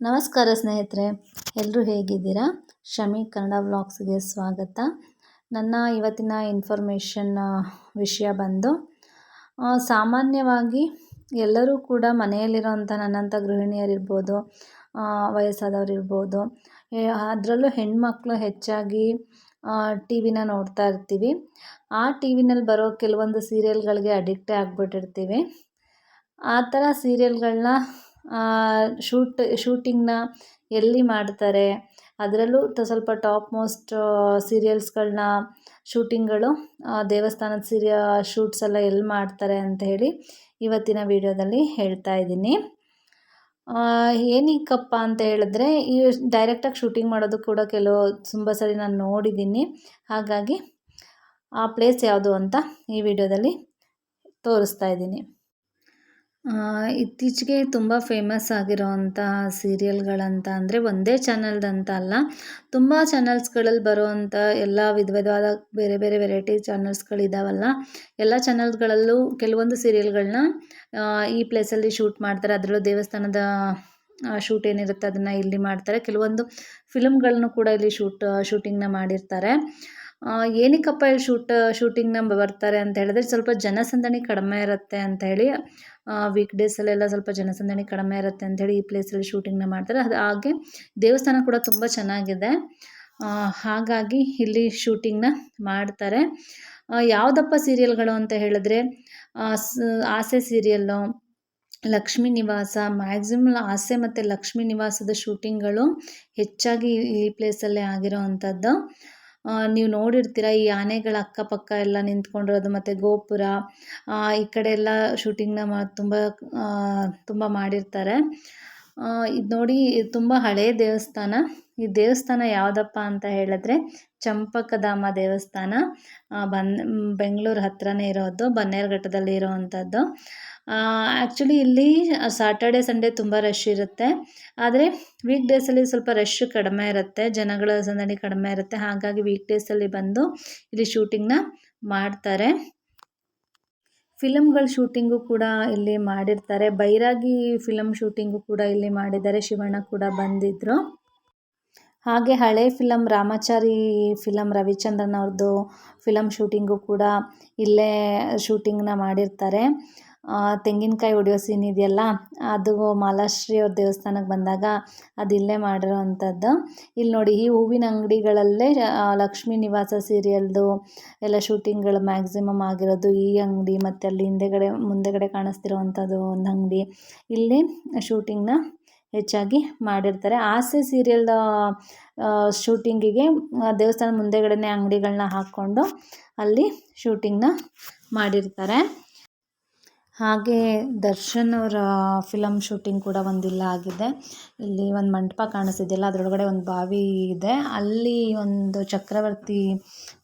ನಮಸ್ಕಾರ ಸ್ನೇಹಿತರೆ ಎಲ್ಲರೂ ಹೇಗಿದ್ದೀರಾ? ಶಮಿ ಕನ್ನಡ ವ್ಲಾಗ್ಸ್ಗೆ ಸ್ವಾಗತ. ನನ್ನ ಇವತ್ತಿನ ಇನ್ಫಾರ್ಮೇಷನ್ ವಿಷಯ ಬಂದು ಸಾಮಾನ್ಯವಾಗಿ ಎಲ್ಲರೂ ಕೂಡ ಮನೆಯಲ್ಲಿರೋಂಥ ನನ್ನಂಥ ಗೃಹಿಣಿಯರಿರ್ಬೋದು ವಯಸ್ಸಾದವರಿರ್ಬೋದು ಅದರಲ್ಲೂ ಹೆಣ್ಮಕ್ಳು ಹೆಚ್ಚಾಗಿ ಟಿ ವಿನ ನೋಡ್ತಾ ಇರ್ತೀವಿ. ಆ ಟಿ ವಿನಲ್ಲಿ ಬರೋ ಕೆಲವೊಂದು ಸೀರಿಯಲ್ಗಳಿಗೆ ಅಡಿಕ್ಟೇ ಆಗಿಬಿಟ್ಟಿರ್ತೀವಿ. ಆ ಥರ ಸೀರಿಯಲ್ಗಳನ್ನ ಶೂಟ್ ಶೂಟಿಂಗ್ನ ಎಲ್ಲಿ ಮಾಡ್ತಾರೆ? ಅದರಲ್ಲೂ ಸ್ವಲ್ಪ ಟಾಪ್ ಮೋಸ್ಟ್ ಸೀರಿಯಲ್ಸ್ಗಳನ್ನ ಶೂಟಿಂಗ್ಗಳು ದೇವಸ್ಥಾನದ ಸೀರಿಯ ಶೂಟ್ಸ್ ಎಲ್ಲ ಎಲ್ಲಿ ಮಾಡ್ತಾರೆ ಅಂತ ಹೇಳಿ ಇವತ್ತಿನ ವಿಡಿಯೋದಲ್ಲಿ ಹೇಳ್ತಾ ಇದ್ದೀನಿ. ಏನಕ್ಕಪ್ಪ ಅಂತ ಹೇಳಿದ್ರೆ, ಈ ಡೈರೆಕ್ಟಾಗಿ ಶೂಟಿಂಗ್ ಮಾಡೋದು ಕೂಡ ಕೆಲವು ತುಂಬ ಸರಿ ನಾನು ನೋಡಿದ್ದೀನಿ. ಹಾಗಾಗಿ ಆ ಪ್ಲೇಸ್ ಯಾವುದು ಅಂತ ಈ ವಿಡಿಯೋದಲ್ಲಿ ತೋರಿಸ್ತಾ ಇದ್ದೀನಿ. ಇತ್ತೀಚೆಗೆ ತುಂಬ ಫೇಮಸ್ ಆಗಿರೋವಂಥ ಸೀರಿಯಲ್ಗಳಂತ ಅಂದರೆ ಒಂದೇ ಚಾನಲ್ದಂತ ಅಲ್ಲ. ತುಂಬ ಚಾನಲ್ಸ್ಗಳಲ್ಲಿ ಬರುವಂಥ ಎಲ್ಲ ವಿಧ ವಿಧವಾದ ಬೇರೆ ಬೇರೆ ವೆರೈಟಿ ಚಾನಲ್ಸ್ಗಳಿದ್ದಾವಲ್ಲ ಎಲ್ಲ ಚಾನಲ್ಸ್ಗಳಲ್ಲೂ ಕೆಲವೊಂದು ಸೀರಿಯಲ್ಗಳನ್ನ ಈ ಪ್ಲೇಸಲ್ಲಿ ಶೂಟ್ ಮಾಡ್ತಾರೆ. ಅದರಲ್ಲೂ ದೇವಸ್ಥಾನದ ಶೂಟ್ ಏನಿರುತ್ತೆ ಅದನ್ನು ಇಲ್ಲಿ ಮಾಡ್ತಾರೆ. ಕೆಲವೊಂದು ಫಿಲಮ್ಗಳನ್ನು ಕೂಡ ಇಲ್ಲಿ ಶೂಟ್ ಶೂಟಿಂಗ್ನ ಮಾಡಿರ್ತಾರೆ. ಏನಕ್ಕಪ್ಪ ಇಲ್ಲಿ ಶೂಟ್ ಶೂಟಿಂಗ್ನ ಬರ್ತಾರೆ ಅಂತ ಹೇಳಿದ್ರೆ ಸ್ವಲ್ಪ ಜನಸಂದಣಿ ಕಡಿಮೆ ಇರುತ್ತೆ ಅಂತ ಹೇಳಿ ವೀಕ್ ಡೇಸಲ್ಲೆಲ್ಲ ಸ್ವಲ್ಪ ಜನಸಂದಣಿ ಕಡಿಮೆ ಇರುತ್ತೆ ಅಂಥೇಳಿ ಈ ಪ್ಲೇಸಲ್ಲಿ ಶೂಟಿಂಗ್ನ ಮಾಡ್ತಾರೆ. ಅದು ಹಾಗೆ ದೇವಸ್ಥಾನ ಕೂಡ ತುಂಬ ಚೆನ್ನಾಗಿದೆ. ಹಾಗಾಗಿ ಇಲ್ಲಿ ಶೂಟಿಂಗ್ನ ಮಾಡ್ತಾರೆ. ಯಾವುದಪ್ಪ ಸೀರಿಯಲ್ಗಳು ಅಂತ ಹೇಳಿದ್ರೆ ಆಸೆ ಸೀರಿಯಲ್ಲು ಲಕ್ಷ್ಮೀ ನಿವಾಸ ಮ್ಯಾಕ್ಸಿಮಮ್ ಆಸೆ ಮತ್ತು ಲಕ್ಷ್ಮೀ ನಿವಾಸದ ಶೂಟಿಂಗ್ಗಳು ಹೆಚ್ಚಾಗಿ ಈ ಪ್ಲೇಸಲ್ಲೇ ಆಗಿರೋ ಅಂಥದ್ದು ನೀವು ನೋಡಿರ್ತೀರ ಈ ಆನೆಗಳ ಅಕ್ಕಪಕ್ಕ ಎಲ್ಲ ನಿಂತ್ಕೊಂಡಿರೋದು ಮತ್ತು ಗೋಪುರ ಈ ಕಡೆ ಎಲ್ಲ ಶೂಟಿಂಗ್ನ ಮಾ, ತುಂಬ ತುಂಬ ಮಾಡಿರ್ತಾರೆ. ಇದು ನೋಡಿ ತುಂಬ ಹಳೆಯ ದೇವಸ್ಥಾನ. ಈ ದೇವಸ್ಥಾನ ಯಾವುದಪ್ಪ ಅಂತ ಹೇಳಿದ್ರೆ, ಚಂಪಕಧಾಮ ದೇವಸ್ಥಾನ. ಬನ್, ಬೆಂಗಳೂರು ಹತ್ರನೇ ಇರೋದು ಬನ್ನೇರುಘಟ್ಟದಲ್ಲಿ ಇರೋವಂಥದ್ದು ಆ್ಯಕ್ಚುಲಿ ಇಲ್ಲಿ ಸಾಟರ್ಡೆ ಸಂಡೇ ತುಂಬ ರಶ್ ಇರುತ್ತೆ. ಆದರೆ ವೀಕ್ ಡೇಸಲ್ಲಿ ಸ್ವಲ್ಪ ರಶ್ ಕಡಿಮೆ ಇರುತ್ತೆ, ಜನಗಳ ಸಂದಣಿ ಕಡಿಮೆ ಇರುತ್ತೆ. ಹಾಗಾಗಿ ವೀಕ್ ಡೇಸಲ್ಲಿ ಬಂದು ಇಲ್ಲಿ ಶೂಟಿಂಗ್ನ ಮಾಡ್ತಾರೆ. ಫಿಲಮ್ಗಳ ಶೂಟಿಂಗು ಕೂಡ ಇಲ್ಲಿ ಮಾಡಿರ್ತಾರೆ. ಬೈರಾಗಿ ಫಿಲಮ್ ಶೂಟಿಂಗು ಕೂಡ ಇಲ್ಲಿ ಮಾಡಿದ್ದಾರೆ. ಶಿವಣ್ಣ ಕೂಡ ಬಂದಿದ್ದರು ಹಾಗೆ ಹಳೆ ಫಿಲಮ್ ರಾಮಾಚಾರಿ ಫಿಲಮ್ ರವಿಚಂದ್ರನ್ ಅವ್ರದ್ದು ಫಿಲಮ್ ಶೂಟಿಂಗು ಕೂಡ ಇಲ್ಲೇ ಶೂಟಿಂಗ್ನ ಮಾಡಿರ್ತಾರೆ. ತೆಂಗಿನಕಾಯಿ ಒಡೆಯೋ ಸೀನ್ ಇದೆಯಲ್ಲ, ಅದು ಮಾಲಾಶ್ರೀ ಅವ್ರ ದೇವಸ್ಥಾನಕ್ಕೆ ಬಂದಾಗ ಅದು ಇಲ್ಲೇ ಮಾಡಿರೋ ಇಲ್ಲಿ ನೋಡಿ, ಈ ಹೂವಿನ ಅಂಗಡಿಗಳಲ್ಲೇ ಲಕ್ಷ್ಮೀ ನಿವಾಸ ಸೀರಿಯಲ್ದು ಎಲ್ಲ ಶೂಟಿಂಗ್ಗಳು ಮ್ಯಾಕ್ಸಿಮಮ್ ಆಗಿರೋದು ಈ ಅಂಗಡಿ, ಮತ್ತು ಅಲ್ಲಿ ಹಿಂದೆಗಡೆ, ಮುಂದೆಗಡೆ ಕಾಣಿಸ್ತಿರೋವಂಥದ್ದು ಒಂದು ಅಂಗಡಿ. ಇಲ್ಲಿ ಶೂಟಿಂಗ್ನ ಹೆಚ್ಚಾಗಿ ಮಾಡಿರ್ತಾರೆ. ಆಸೆ ಸೀರಿಯಲ್ದ ಶೂಟಿಂಗಿಗೆ ದೇವಸ್ಥಾನ ಮುಂದೆಗಡೆನೇ ಅಂಗಡಿಗಳನ್ನ ಹಾಕ್ಕೊಂಡು ಅಲ್ಲಿ ಶೂಟಿಂಗ್ನ ಮಾಡಿರ್ತಾರೆ. ಹಾಗೆ ದರ್ಶನ್ ಅವರ ಫಿಲಮ್ ಶೂಟಿಂಗ್ ಕೂಡ ಒಂದಿಲ್ಲ ಆಗಿದೆ. ಇಲ್ಲಿ ಒಂದು ಮಂಟಪ ಕಾಣಿಸ್ತಿದೆಯಲ್ಲ ಅದರೊಳಗಡೆ ಒಂದು ಬಾವಿ ಇದೆ. ಅಲ್ಲಿ ಒಂದು ಚಕ್ರವರ್ತಿ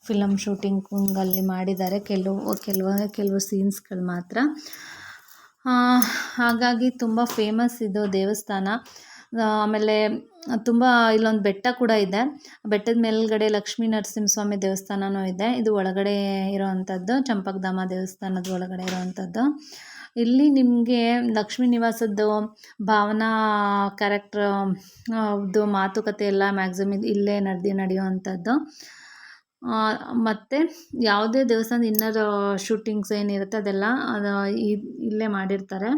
ಫಿಲಮ್ ಶೂಟಿಂಗ್ ಅಲ್ಲಿ ಮಾಡಿದ್ದಾರೆ. ಕೆಲವು ಕೆಲವು ಕೆಲವು ಸೀನ್ಸ್ಗಳು ಮಾತ್ರ. ಹಾಗಾಗಿ ತುಂಬ ಫೇಮಸ್ ಇದು ದೇವಸ್ಥಾನ. ಆಮೇಲೆ ತುಂಬ ಇಲ್ಲೊಂದು ಬೆಟ್ಟ ಕೂಡ ಇದೆ. ಬೆಟ್ಟದ ಮೇಲ್ಗಡೆ ಲಕ್ಷ್ಮೀ ನರಸಿಂಹಸ್ವಾಮಿ ದೇವಸ್ಥಾನವೂ ಇದೆ. ಇದು ಒಳಗಡೆ ಇರೋವಂಥದ್ದು ಚಂಪಕಧಾಮ ದೇವಸ್ಥಾನದ ಒಳಗಡೆ ಇರೋವಂಥದ್ದು ಇಲ್ಲಿ ನಿಮಗೆ ಲಕ್ಷ್ಮೀ ನಿವಾಸದ್ದು ಭಾವನಾ ಕ್ಯಾರೆಕ್ಟ್ರ್ ಅದು ಮಾತುಕತೆ ಎಲ್ಲ ಮ್ಯಾಕ್ಸಿಮಮ್ ಇಲ್ಲೇ ನಡೆದು ನಡೆಯುವಂಥದ್ದು ಮತ್ತು ಯಾವುದೇ ದೇವಸ್ಥಾನದ ಇನ್ನರ್ ಶೂಟಿಂಗ್ಸ್ ಏನಿರುತ್ತೆ ಅದೆಲ್ಲ, ಅದು ಇಲ್ಲೇ ಮಾಡಿರ್ತಾರೆ.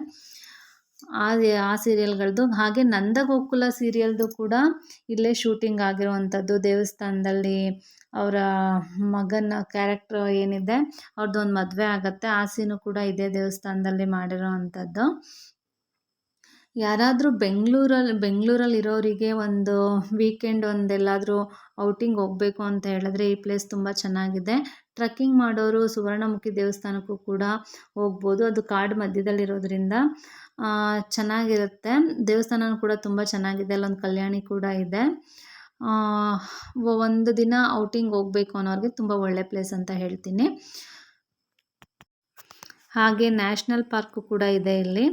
ಆ ಆ ಸೀರಿಯಲ್ಗಳದ್ದು ಹಾಗೆ ನಂದಗೋಕುಲ ಸೀರಿಯಲ್ದು ಕೂಡ ಇಲ್ಲೇ ಶೂಟಿಂಗ್ ಆಗಿರುವಂಥದ್ದು. ದೇವಸ್ಥಾನದಲ್ಲಿ ಅವರ ಮಗನ ಕ್ಯಾರೆಕ್ಟ್ರ್ ಏನಿದೆ, ಅವ್ರದ್ದು ಒಂದು ಮದುವೆ ಆಗುತ್ತೆ. ಆ ಸೀನು ಕೂಡ ಇದೇ ದೇವಸ್ಥಾನದಲ್ಲಿ ಮಾಡಿರೋ ಅಂಥದ್ದು ಯಾರಾದರೂ ಬೆಂಗಳೂರಲ್ಲಿ ಬೆಂಗಳೂರಲ್ಲಿ ಇರೋರಿಗೆ ಒಂದು ವೀಕೆಂಡ್ ಒಂದೆಲ್ಲಾದರೂ ಔಟಿಂಗ್ ಹೋಗಬೇಕು ಅಂತ ಹೇಳಿದ್ರೆ ಈ ಪ್ಲೇಸ್ ತುಂಬ ಚೆನ್ನಾಗಿದೆ. ಟ್ರಕ್ಕಿಂಗ್ ಮಾಡೋರು ಸುವರ್ಣಮುಖಿ ದೇವಸ್ಥಾನಕ್ಕೂ ಕೂಡ ಹೋಗ್ಬೋದು. ಅದು ಕಾಡು ಮಧ್ಯದಲ್ಲಿರೋದ್ರಿಂದ ಚೆನ್ನಾಗಿರುತ್ತೆ. ದೇವಸ್ಥಾನ ಕೂಡ ತುಂಬ ಚೆನ್ನಾಗಿದೆ. ಅಲ್ಲೊಂದು ಕಲ್ಯಾಣಿ ಕೂಡ ಇದೆ. ಒಂದು ದಿನ ಔಟಿಂಗ್ ಹೋಗಬೇಕು ಅನ್ನೋರಿಗೆ ತುಂಬ ಒಳ್ಳೆ ಪ್ಲೇಸ್ ಅಂತ ಹೇಳ್ತೀನಿ. ಹಾಗೆ ನ್ಯಾಷನಲ್ ಪಾರ್ಕು ಕೂಡ ಇದೆ ಇಲ್ಲಿ.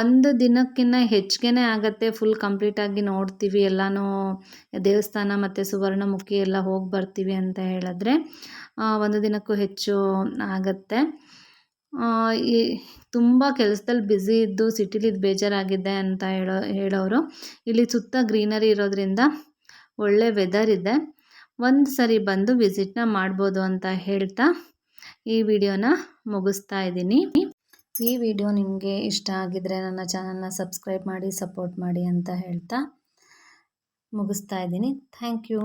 ಒಂದು ದಿನಕ್ಕಿಂತ ಹೆಚ್ಚಿಗೆನೇ ಆಗುತ್ತೆ. ಫುಲ್ ಕಂಪ್ಲೀಟಾಗಿ ನೋಡ್ತೀವಿ. ಎಲ್ಲನೂ ದೇವಸ್ಥಾನ ಮತ್ತು ಸುವರ್ಣಮುಖಿ ಎಲ್ಲ ಹೋಗಿ ಬರ್ತೀವಿ ಅಂತ ಹೇಳಿದ್ರೆ ಒಂದು ದಿನಕ್ಕೂ ಹೆಚ್ಚು ಆಗುತ್ತೆ. ಈ ತುಂಬ ಕೆಲಸದಲ್ಲಿ ಬ್ಯುಸಿ ಇದ್ದು ಸಿಟಿಲಿದ್ದು ಬೇಜಾರಾಗಿದೆ ಅಂತ ಹೇಳೋ ಹೇಳೋರು ಇಲ್ಲಿ ಸುತ್ತ ಗ್ರೀನರಿ ಇರೋದ್ರಿಂದ ಒಳ್ಳೆ ವೆದರ್ ಇದೆ. ಒಂದು ಸರಿ ಬಂದು ವಿಸಿಟ್ನ ಮಾಡ್ಬೋದು ಅಂತ ಹೇಳ್ತಾ ಈ ವಿಡಿಯೋನ ಮುಗಿಸ್ತಾ ಇದ್ದೀನಿ. ಈ ವಿಡಿಯೋ ನಿಮಗೆ ಇಷ್ಟ ಆಗಿದರೆ ನನ್ನ ಚಾನಲ್ನ ಸಬ್ಸ್ಕ್ರೈಬ್ ಮಾಡಿ ಸಪೋರ್ಟ್ ಮಾಡಿ ಅಂತ ಹೇಳ್ತಾ ಮುಗಿಸ್ತಾ ಇದ್ದೀನಿ. Thank you